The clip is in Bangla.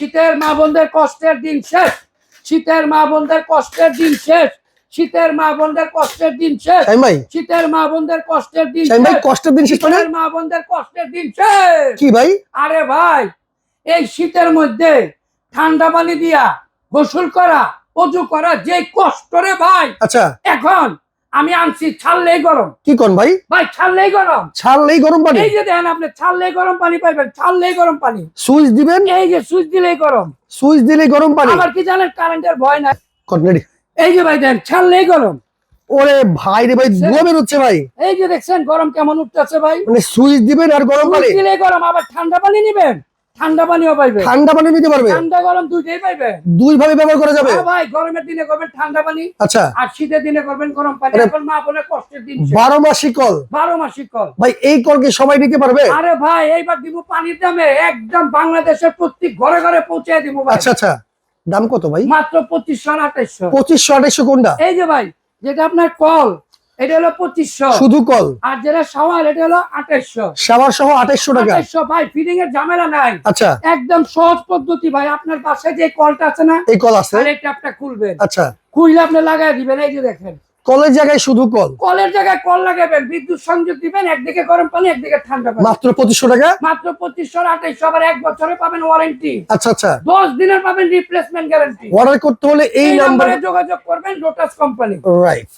শীতের মা বোনদের কষ্টের দিন শেষ। শীতের মা বোনদের কষ্টের দিন শেষ। শীতের মা বোনদের কষ্টের দিন শেষ। ভাই। শীতের মা বোনদের কষ্টের দিন ভাই কষ্টের দিন শেষ মানে? শীতের মা বোনদের কষ্টের দিন শেষ। কি ভাই? আরে ভাই এই শীতের মধ্যে ঠান্ডা পানি দিয়া গোসল করা অজু করা যে কষ্ট রে ভাই। আচ্ছা। এখন আমি আনছি ছাড়লেই গরম। কি কোন ভাই? ভাই ছাড়লেই গরম। ছাড়লেই গরম পানি? এই যে দেখেন আপনি ছাড়লেই গরম পানি পাইবেন ছাড়লেই গরম পানি। সুইচ দিবেন? এই যে সুইচ দিলেই গরম। সুইচ দিলেই গরম পানি? আবার কি জানেন কারেন্টের ভয় নাই? কোন রেডি? এই যে ভাই দেখেন ছাড়লেই গরম। ওরে ভাই রে ভাই ধোয়া বেরোচ্ছে ভাই। এই যে দেখছেন গরম কেমন উঠতেছে ভাই? মানে সুইচ দিবেন আর গরম পানি? দিলেই গরম আবার ঠান্ডা পানি নিবেন? ঠান্ডা পানিও পাইবেন ঠান্ডা পানি নিতে পারবে? ঠান্ডা গরম দুইটাই পাইবেন দুই ভাবে ব্যবহার করা যাবে? হ্যাঁ ভাই গরমের দিনে করবেন ঠান্ডা পানি আচ্ছা। আর শীতের দিনে করবেন গরম পানি। এখন মা বোনের কষ্টের দিন শেষ। বারো মাসি কল। বারো মাসিক কল। ভাই এই কল কি সবাই নিতে পারবে? আরে ভাই এইবার দিব পানির দামে। একদম বাংলাদেশের প্রত্যেক ঘরে ঘরে পৌঁছে দিব ভাই। আচ্ছা আচ্ছা। দাম কত ভাই? মাত্র পঁচিশশো আঠাইশশো। পঁচিশশো আঠাইশশো কোনটা? এই যে ভাই যেটা আপনার কল এটা হলো পঁচিশশো। শুধু কল? আর যেটা সাওয়াল এটা হলো আঠাইশশো সাবার সহ আঠাইশশো টাকা? আঠাইশশো ভাই ফিডিং এর ঝামেলা নাই। আচ্ছা। একদম সহজ পদ্ধতি ভাই আপনার পাশে যে কলটা আছে না এই কল আছে? এই ট্যাপটা খুলবেন। আচ্ছা। খুললে আপনি লাগাই দিবেন এই যে দেখেন। কলের জায়গায় শুধু কল? কলের জায়গায় কল লাগাবেন বিদ্যুৎ সংযোগ দিবেন একদিকে গরম পানি একদিকে ঠান্ডা পানি। মাত্র পঁচিশশো টাকা? মাত্র পঁচিশশো আঠাইশশো আবার এক বছরে পাবেন ওয়ারেন্টি আচ্ছা আচ্ছা। দশ দিনের পাবেন রিপ্লেসমেন্ট গ্যারান্টি অর্ডার করতে হলে এই এই নাম্বারে যোগাযোগ করবেন লোটাস কোম্পানি রাইট